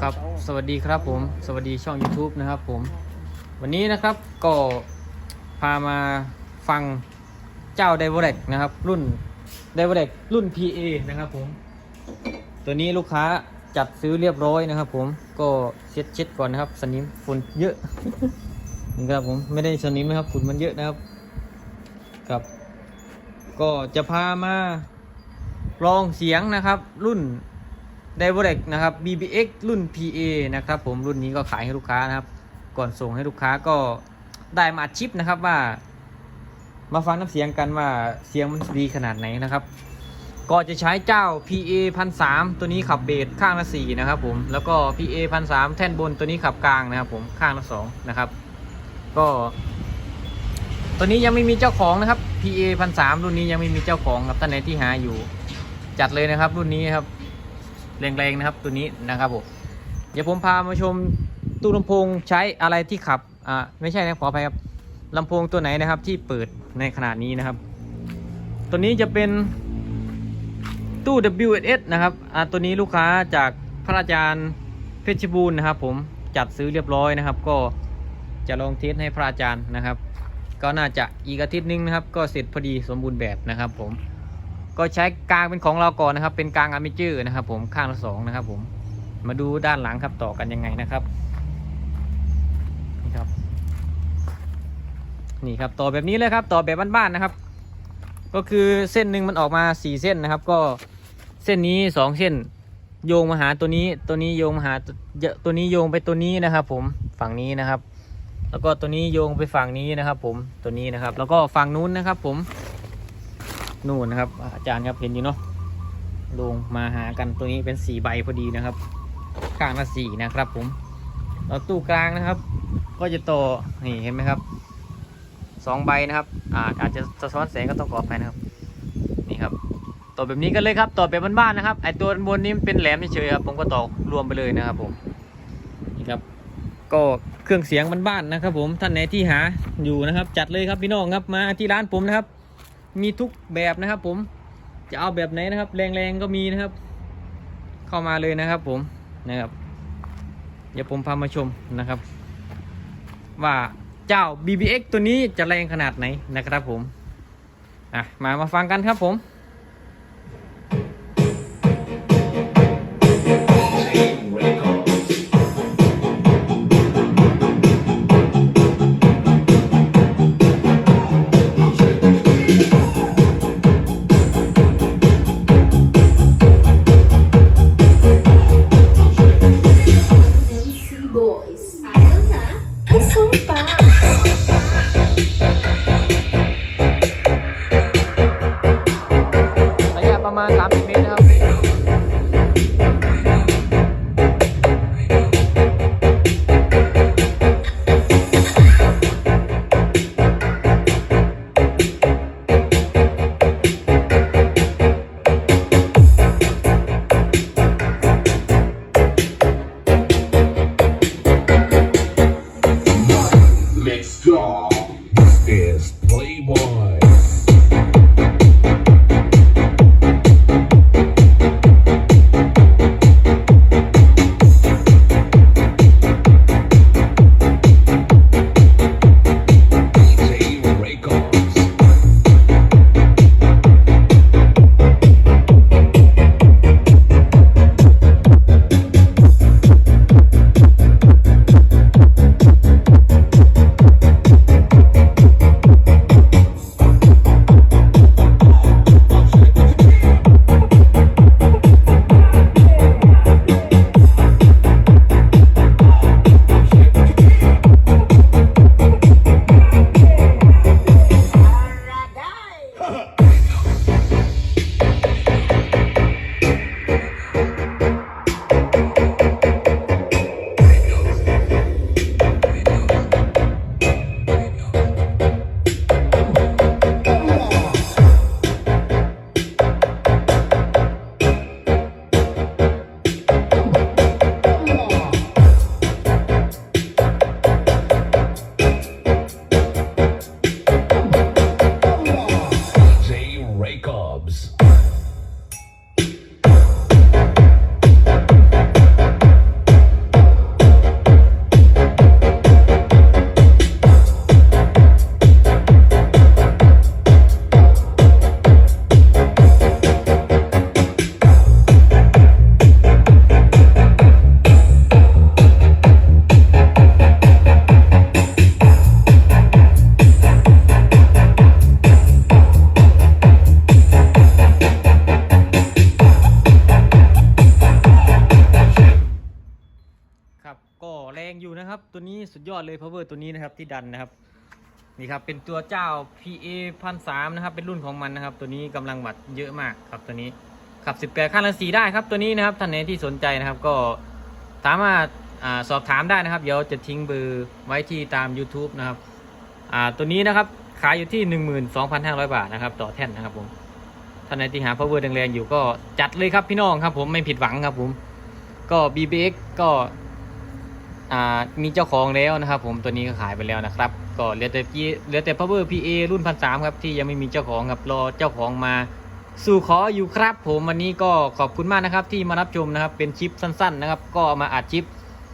ครับสวัสดีครับผม สวัสดีช่อง YouTube นะครับผม วันนี้นะครับก็พามาฟังเจ้า d i v o l e c นะครับ รุ่น d i v o l e c รุ่น PA นะครับผม ตัวนี้ลูกค้าจัดซื้อเรียบร้อยนะครับ ผมก็เช็ดเช็ดก่อนนะครับ สนิมฝุ่นเยอะนี่ครับผมไม่ได้สนิมนะครับฝุ่นมันเยอะนะครับครับ ก็จะพามาลองเสียงนะครับ รุ่น d i v o l e c นะครับ BBX รุ่น PA นะครับผมรุ่นนี้ก็ขายให้ลูกค้านะครับ ก่อนส่งให้ลูกค้าก็ได้มาชิปนะครับว่า มาฟังน้ำเสียงกันว่าเสียงมันดีขนาดไหนนะครับ ก็จะใช้เจ้า PA 1003ตัวนี้ขับเบสข้างละ4นะครับผมแล้วก็ PA 1003แท่นบนตัวนี้ขับกลางนะครับผมข้างละ2นะครับ ก็ ตัวนี้ยังไม่มีเจ้าของนะครับ PA 1003รุ่นนี้ยังไม่มีเจ้าของครับท่านไหนที่หาอยู่ จัดเลยนะครับรุ่นนี้ครับ แรงๆนะครับตัวนี้นะครับผมเดี๋ยวผมพามาชมตู้ลำโพงใช้อะไรที่ขับอ่าไม่ใช่นะขออภัยครับลำโพงตัวไหนนะครับที่เปิดในขนาดนี้นะครับ ตัวนี้จะเป็นตู้ WS นะครับอ่าตัวนี้ลูกค้าจากพระอาจารย์เพชรบูรณ์นะครับ ผมจัดซื้อเรียบร้อยนะครับ ก็จะลองเทสให้พระอาจารย์นะครับ ก็น่าจะอีกอาทิตย์หนึงนะครับ ก็เสร็จพอดีสมบูรณ์แบบนะครับผม ก็ใช้กลางเป็นของเราก่อนนะครับ เป็นกลางอาร์มิเจอร์นะครับผมข้างละสองนะครับผมมาดูด้านหลังครับต่อกันยังไงนะครับนี่ครับ นี่ครับต่อแบบนี้เลยครับต่อแบบบ้านๆนะครับ ก็คือเส้นหนึ่งมันออกมาสี่เส้นนะครับ ก็เส้นนี้สองเส้น โยงมาหาตัวนี้ตัวนี้โยงมาหาตัวตัวนี้โยงไปตัวนี้นะครับ ผมฝั่งนี้นะครับ แล้วก็ตัวนี้โยงไปฝั่งนี้นะครับ ผมตัวนี้นะครับ แล้วก็ฝั่งนู้นนะครับ ผม นู่นนะครับ อาจารย์ครับเห็นอยู่เนาะลงมาหากันตัวนี้เป็นสี่ใบพอดีนะครับข้างละสี่นะครับ ผมแล้วตู้กลางนะครับ ก็จะต่อนี่เห็นไหมครับสองใบนะครับอาอาจจะสะท้อนแสงก็ต้องขออภัยนะครับ นี่ครับต่อแบบนี้กันเลยครับต่อแบบบ้านๆนะครับไอตัวบนนี้มันเป็นแหลมเฉยครับ ผมก็ต่อรวมไปเลยนะครับ ผมนี่ครับ ก็เครื่องเสียงบ้านๆนะครับ ผมท่านไหนที่หาอยู่นะครับ จัดเลยครับพี่น้องครับมาที่ร้านผมนะครับ มีทุกแบบนะครับ ผมจะเอาแบบไหนนะครับ แรงๆก็มีนะครับ เข้ามาเลยนะครับ ผมนะครับเดี๋ยวผมพามาชมนะครับ ว่าเจ้า BBX ตัวนี้จะแรงขนาดไหนนะครับ ผมอะมามาฟังกันครับผม mama. Let's go. ตัวนี้สุดยอดเลย power ตัวนี้นะครับที่ดันนะครับ นี่ครับเป็นตัวเจ้า PA พันสามนะครับเป็นรุ่นของมันนะครับ ตัวนี้กำลังวัดเยอะมากครับตัวนี้ขับ 18ขั้นละสีได้ครับตัวนี้นะครับท่านไหนที่สนใจนะครับก็สามารถอสอบถามได้นะครับ เดี๋ยวจะทิ้งเบอร์ไว้ที่ตาม YouTube นะครับตัวนี้นะครับขายอยู่ที่ 12,500 บาทนะครับ ต่อแท่นนะครับผมท่านไหนที่หา power แรงๆอยู่ก็จัดเลยครับพี่น้องครับผมไม่ผิดหวังครับผมก็ BBX ก็ มีเจ้าของแล้วนะครับ ผมตัวนี้ก็ขายไปแล้วนะครับ ก็เหลือแต่พี่เหลือแต่ Power PA รุ่นพันสามครับที่ยังไม่มีเจ้าของครับรอเจ้าของมาสู่ขออยู่ครับ ผมวันนี้ก็ขอบคุณมากนะครับที่มารับชมนะครับเป็นชิปสั้น ๆ นะครับ ก็มาอัดชิป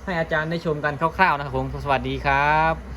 ให้อาจารย์ได้ชมกันคร่าวๆนะครับผมสวัสดีครับ